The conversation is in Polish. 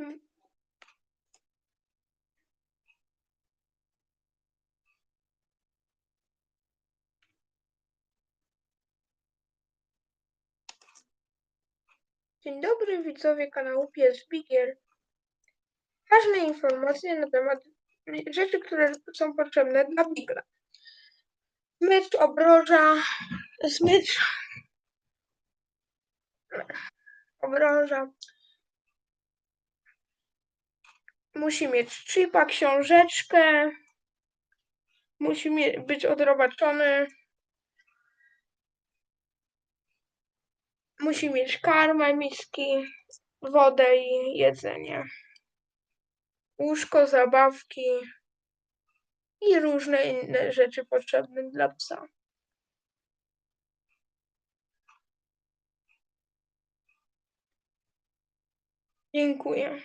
Dzień dobry widzowie kanału Pies Bigiel. Ważne informacje na temat rzeczy, które są potrzebne dla Bigla. Smycz, obroża, smycz, obroża. Musi mieć chipa, książeczkę. Musi być odrobaczony. Musi mieć karmę, miski, wodę i jedzenie. Łóżko, zabawki i różne inne rzeczy potrzebne dla psa. Dziękuję.